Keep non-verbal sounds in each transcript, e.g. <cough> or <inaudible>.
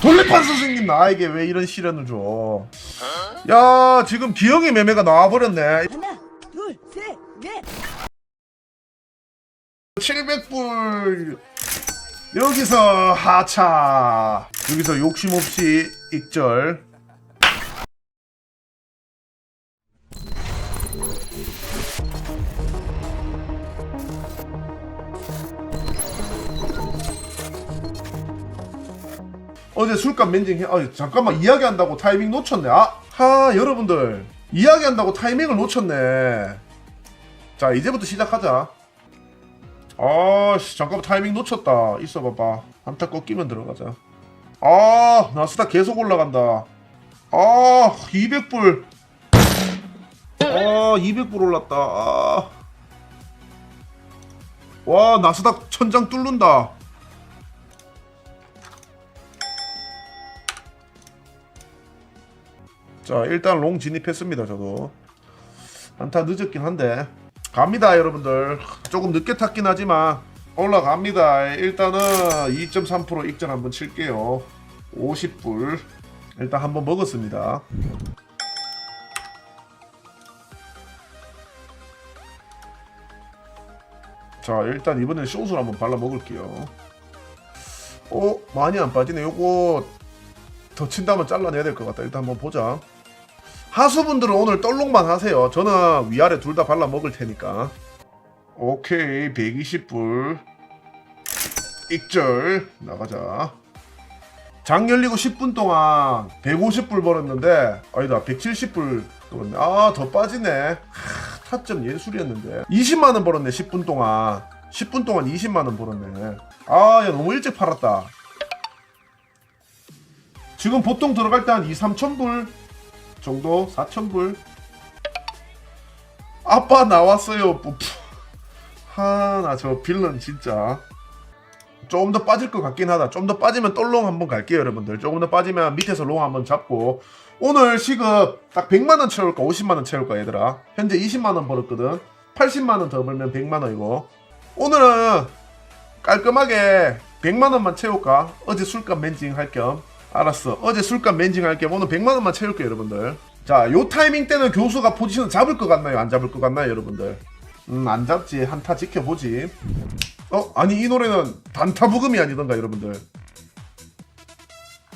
돌림판 선생님 나에게 왜 이런 시련을 줘? 야 지금 기영이 매매가 나와버렸네. 하나, 둘, 셋, 넷. 700불 여기서 하차 여기서 욕심 없이 익절 어제 술값 멘징 해. 아 잠깐만 이야기한다고 타이밍 놓쳤네. 아, 하 여러분들 이야기한다고 타이밍을 놓쳤네. 자 이제부터 시작하자. 아씨 잠깐만 타이밍 놓쳤다 있어봐봐 한타 꺾이면 들어가자 아 나스다 계속 올라간다 아 200불 아 200불 올랐다 아. 와 나스닥 천장 뚫는다 자 일단 롱 진입했습니다 저도. 한타 늦었긴 한데. 갑니다 여러분들. 조금 늦게 탔긴 하지만 올라갑니다. 일단은 2.3% 익전 한번 칠게요. 50불. 일단 한번 먹었습니다. 자 일단 이번엔 쇼스를 한번 발라 먹을게요. 어 많이 안 빠지네. 요거 더 친다면 잘라내야 될 것 같다. 일단 한번 보자 하수분들은 오늘 떨롱만 하세요. 저는 위아래 둘 다 발라 먹을 테니까. 오케이 120불 익절 나가자. 장 열리고 10분 동안 150불 벌었는데 아니다 170불 벌었네. 아 더 빠지네. 하, 타점 예술이었는데 20만 원 벌었네 10분 동안. 10분 동안 20만 원 벌었네. 아 야 너무 일찍 팔았다. 지금 보통 들어갈 때 한 2, 3천 불 정도? 4,000불? 아빠 나왔어요. 하나 저 빌런 진짜. 조금 더 빠질 것 같긴 하다. 좀 더 빠지면 똘롱 한번 갈게요 여러분들. 조금 더 빠지면 밑에서 롱 한번 잡고. 오늘 시급 딱 100만 원 채울까 50만 원 채울까 얘들아. 현재 20만 원 벌었거든. 80만 원 더 벌면 100만 원이고 오늘은 깔끔하게 100만 원만 채울까? 어제 술값 멘징 할 겸 알았어. 어제 술값 멘징 할게 오늘 100만 원만 채울게 여러분들. 자, 요 타이밍 때는 교수가 포지션 잡을 것 같나요? 안 잡을 것 같나요, 여러분들? 음, 안 잡지. 한타 지켜보지. 어, 아니 이 노래는 단타 부금이 아니던가 여러분들.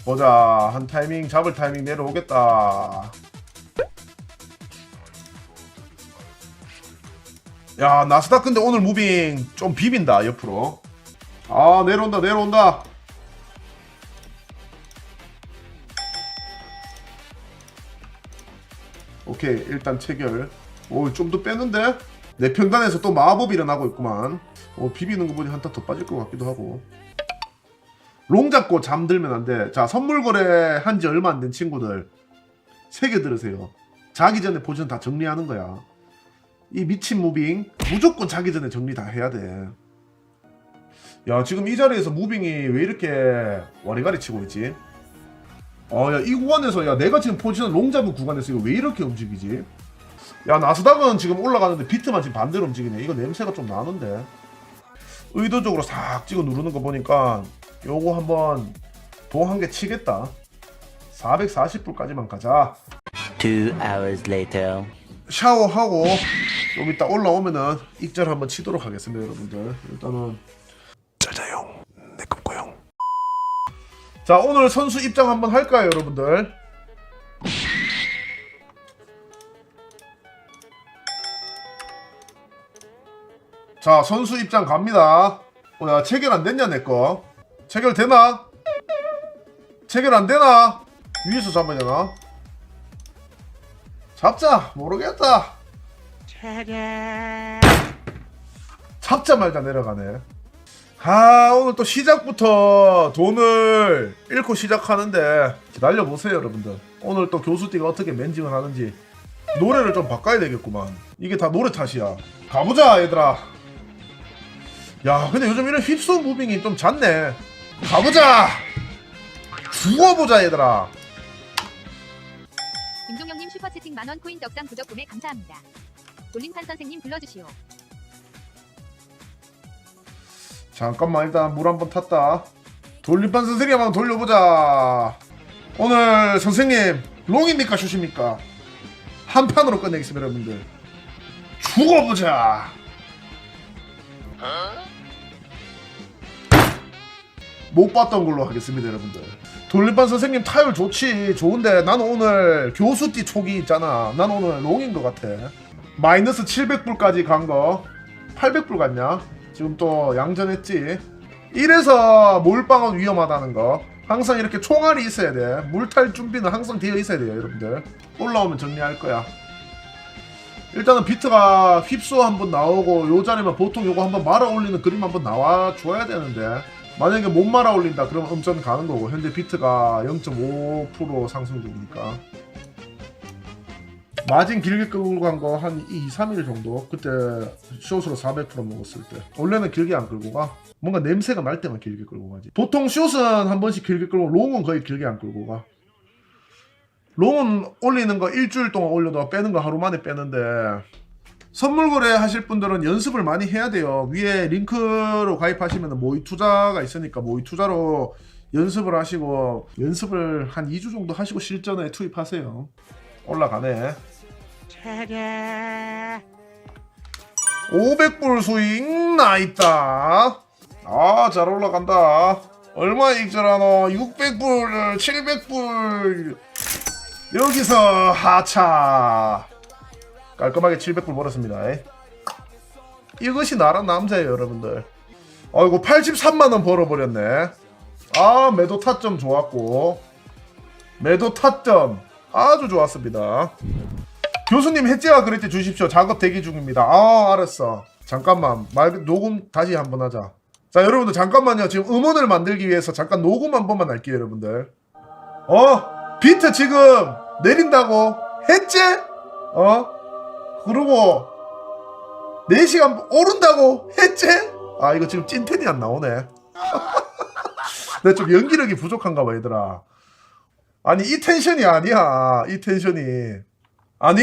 보자. 한 타이밍 잡을 타이밍 내려오겠다. 야, 나스닥 근데 오늘 무빙 좀 비빈다, 옆으로. 아, 내려온다, 내려온다. 오케이 일단 체결. 오 좀 더 빼는데? 내 평단에서 또 마법이 일어나고 있구만. 오 비비는 거 보니 한 타 더 빠질 것 같기도 하고. 롱 잡고 잠들면 안돼 자 선물 거래 한 지 얼마 안 된 친구들. 새겨 들으세요. 자기 전에 포지션 다 정리하는 거야. 이 미친 무빙 무조건 자기 전에 정리 다 해야 돼 야 지금 이 자리에서 무빙이 왜 이렇게 와리가리 치고 있지 어, 야, 이 구간에서, 야, 내가 지금 포지션 롱 잡은 구간에서 이거 왜 이렇게 움직이지? 야, 나스닥은 지금 올라가는데 비트만 지금 반대로 움직이네. 이거 냄새가 좀 나는데. 의도적으로 싹 찍어 누르는 거 보니까 요거 한번 도한개 치겠다. 440불까지만 가자. Two hours later. 샤워하고 좀 이따 올라오면은 익절 한번 치도록 하겠습니다, 여러분들. 일단은 짜자용, 내 꿈꿔용. 자, 오늘 선수 입장 한번 할까요, 여러분들? 자, 선수 입장 갑니다. 어, 야, 체결 안 됐냐, 내 거? 체결 되나? 체결 안 되나? 위에서 잡아야 되나? 잡자 모르겠다 잡자 말자 내려가네 아 오늘 또 시작부터 돈을 잃고 시작하는데 기다려 보세요 여러분들. 오늘 또 교수띠가 어떻게 맨징을 하는지 노래를 좀 바꿔야 되겠구만. 이게 다 노래 탓이야. 가보자 얘들아. 야 근데 요즘 이런 힙스 무빙이 좀 잦네. 가보자! 죽어보자 얘들아. 김종영님 슈퍼채팅 만원 코인 덕담 부적 구매 감사합니다. 돌림판 선생님 불러주시오. 잠깐만 일단 물 한 번 탔다 돌림판 선생님 한번 돌려보자. 오늘 선생님 롱입니까 슛입니까? 한 판으로 끝내겠습니다 여러분들. 죽어보자. 못 봤던 걸로 하겠습니다 여러분들. 돌림판 선생님 타율 좋지 좋은데 난 오늘 교수띠 촉이 있잖아. 난 오늘 롱인 것 같아. 마이너스 700불까지 간 거 800불 갔냐? 지금 또 양전했지. 이래서 몰빵은 위험하다는 거. 항상 이렇게 총알이 있어야 돼. 물탈 준비는 항상 되어 있어야 돼요, 여러분들. 올라오면 정리할 거야. 일단은 비트가 휩소 한번 나오고 요 자리만 보통 요거 한번 말아 올리는 그림 한번 나와 줘야 되는데 만약에 못 말아 올린다 그러면 음전 가는 거고 현재 비트가 0.5% 상승 중이니까 마진 길게 끌고 간 거 한 2, 3일 정도? 그때 숏으로 400% 먹었을 때. 원래는 길게 안 끌고 가. 뭔가 냄새가 날 때만 길게 끌고 가지. 보통 숏은 한 번씩 길게 끌고 롱은 거의 길게 안 끌고 가. 롱은 올리는 거 일주일 동안 올려도 빼는 거 하루 만에 빼는데 선물 거래 하실 분들은 연습을 많이 해야 돼요. 위에 링크로 가입하시면 모의 투자가 있으니까 모의 투자로 연습을 하시고 연습을 한 2주 정도 하시고 실전에 투입하세요. 올라가네. 500불 수익 나 있다. 아, 잘 올라간다. 얼마 익절하노? 600불, 700불. 여기서 하차. 깔끔하게 700불 벌었습니다. 에. 이것이 나란 남자예요, 여러분들. 아이고 83만 원 벌어버렸네. 아 매도 타점 좋았고 매도 타점 아주 좋았습니다. 교수님 해지와 그랬지 주십시오. 작업 대기 중입니다. 아 알았어. 잠깐만 말 녹음 다시 한번 하자. 자 여러분들 잠깐만요. 지금 음원을 만들기 위해서 잠깐 녹음 한 번만 할게요, 여러분들. 어 비트 지금 내린다고 했지? 어 그리고 4시간 오른다고 했지? 아 이거 지금 찐텐이 안 나오네 <laughs> 내가 좀 연기력이 부족한가 봐 얘들아 아니 이 텐션이 아니야 이 텐션이 아니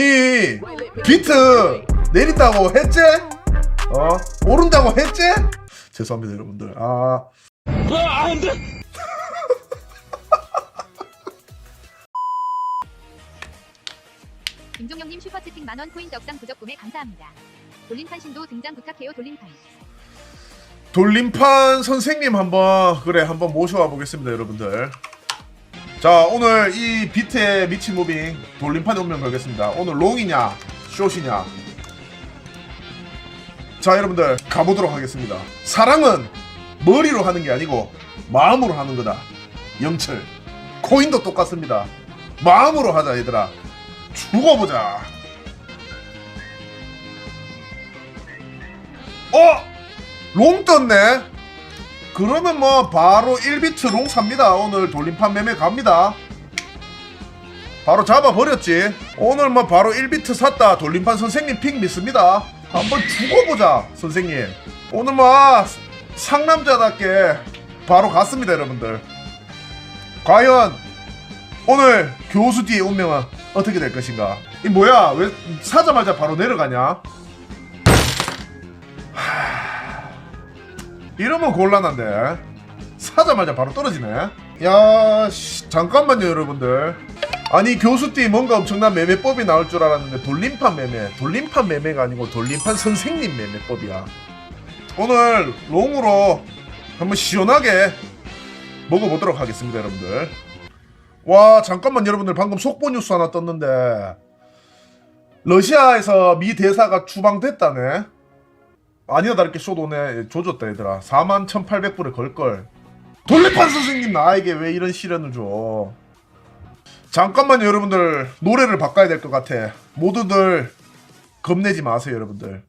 비트 내린다고 했지? 어? 오른다고 했지? 죄송합니다 여러분들 아 김종영님 슈퍼채팅 만원 코인 덕상 부적 구매 감사합니다. 돌림판 신도 등장 부탁해요 돌림판. 돌림판 선생님 한번 그래 한번 모셔와 보겠습니다 여러분들 자 오늘 이 비트의 미친 무빙 돌림판에 운명 걸겠습니다. 오늘 롱이냐 숏이냐? 자 여러분들 가보도록 하겠습니다. 사랑은 머리로 하는 게 아니고 마음으로 하는 거다. 영철 코인도 똑같습니다. 마음으로 하자 얘들아. 죽어보자. 어? 롱 떴네. 그러면 뭐 바로 1비트 롱 삽니다. 오늘 돌림판 매매 갑니다. 바로 잡아 버렸지. 오늘 뭐 바로 1비트 샀다. 돌림판 선생님 픽 믿습니다. 한번 죽어보자, 선생님. 오늘 뭐 상남자답게 바로 갔습니다, 여러분들. 과연 오늘 교수 뒤의 운명은 어떻게 될 것인가? 이 뭐야? 왜 사자마자 바로 내려가냐? 이러면 곤란한데. 사자마자 바로 떨어지네. 야 씨, 잠깐만요 여러분들. 아니 교수띠 뭔가 엄청난 매매법이 나올 줄 알았는데 돌림판 매매 돌림판 매매가 아니고 돌림판 선생님 매매법이야. 오늘 롱으로 한번 시원하게 먹어보도록 하겠습니다 여러분들. 와 잠깐만 여러분들. 방금 속보 뉴스 하나 떴는데. 러시아에서 미 대사가 추방됐다네 아니나 다를게 쇼도네. 조졌다 얘들아. 4만 1800불에 걸걸. 돌림판 선생님 나에게 왜 이런 시련을 줘? 잠깐만요 여러분들. 노래를 바꿔야 될 것 같아. 모두들 겁내지 마세요 여러분들.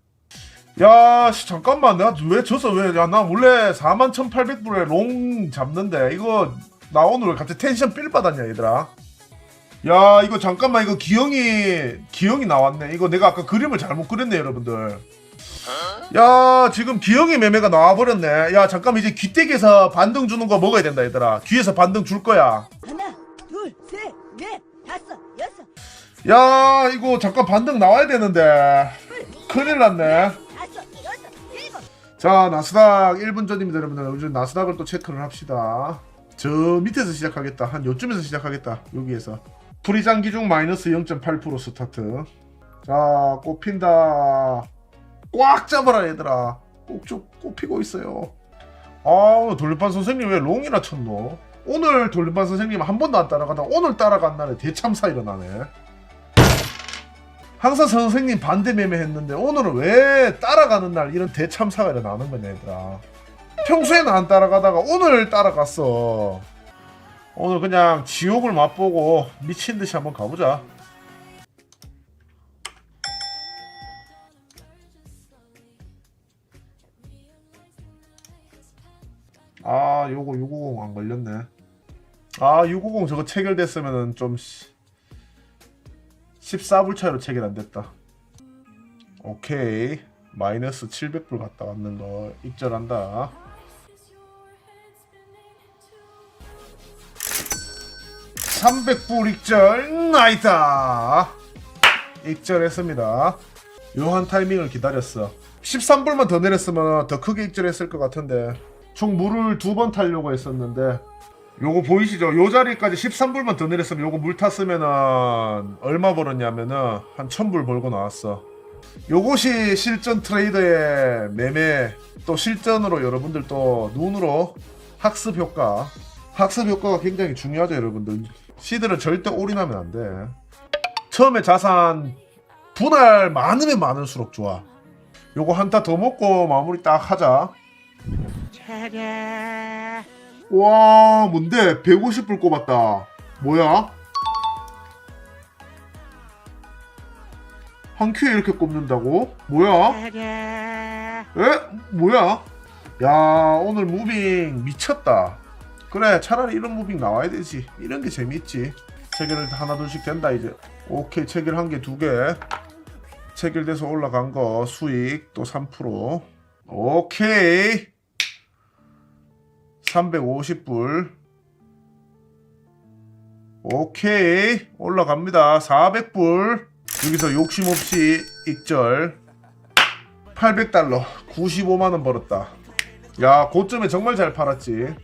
야 씨, 잠깐만. 내가 왜 져서 왜야나 원래 4만 1800불에 롱 잡는데 이거 나 오늘 왜 갑자기 텐션 삘 받았냐 얘들아? 야 이거 잠깐만. 이거 기영이 기영이 나왔네. 이거 내가 아까 그림을 잘못 그렸네 여러분들 야 지금 기영이 매매가 나와버렸네. 야 잠깐만 이제 귀때기에서 반등 주는 거 먹어야 된다 얘들아. 귀에서 반등 줄 거야. 하나, 둘, 셋, 넷, 다섯, 여섯, 야 이거 잠깐 반등 나와야 되는데. 큰일 났네. 다섯, 여섯, 일곱. 자 나스닥 1분 전입니다 여러분들. 요즘 나스닥을 또 체크를 합시다. 저 밑에서 시작하겠다. 한 요쯤에서 시작하겠다 여기에서. 프리장 기중 마이너스 0.8% 스타트. 자 꼽힌다 꽉 잡아라 얘들아. 꼭쭉 꼽히고 있어요. 아 돌림판 선생님 왜 롱이나 쳤노? 오늘 돌림판 선생님 한 번도 안 따라가다 오늘 따라간 날에 대참사 일어나네. 항상 선생님 반대 매매 했는데 오늘은 왜 따라가는 날 이런 대참사가 일어나는 거냐 얘들아. 평소에는 안 따라가다가 오늘 따라갔어. 오늘 그냥 지옥을 맛보고 미친 듯이 한번 가보자 아 요거 650 안 걸렸네. 아 650 저거 체결됐으면은 좀 14불 차이로 체결 안 됐다. 오케이. 마이너스 700불 갔다 왔는 거 입절한다. (300불) 입절. 나이다 입절했습니다. 요한 타이밍을 기다렸어. 13불만 더 내렸으면 더 크게 입절했을 것 같은데 총 물을 두 번 타려고 했었는데 요거 보이시죠? 요 자리까지 13불만 더 내렸으면 요거 물 탔으면은 얼마 벌었냐면은 한 1000불 벌고 나왔어. 요것이 실전 트레이더의 매매 또 실전으로 여러분들 또 눈으로 학습 효과. 학습 효과가 굉장히 중요하죠 여러분들. 시들은 절대 올인하면 안 돼. 처음에 자산 분할 많으면 많을수록 좋아. 요거 한타 더 먹고 마무리 딱 하자 와 뭔데? 150불 꼽았다. 뭐야? 한 큐에 이렇게 꼽는다고? 뭐야? 에? 뭐야? 야 오늘 무빙 미쳤다. 그래 차라리 이런 무빙 나와야 되지. 이런 게 재밌지. 체결을 하나 둘씩 된다 이제. 오케이 체결 한 개 두개. 체결돼서 올라간 거 수익 또 3% 오케이 350불. 오케이. 올라갑니다. 400불. 여기서 욕심 없이 익절. 800달러. 95만원 벌었다. 야 고점에 정말 잘 팔았지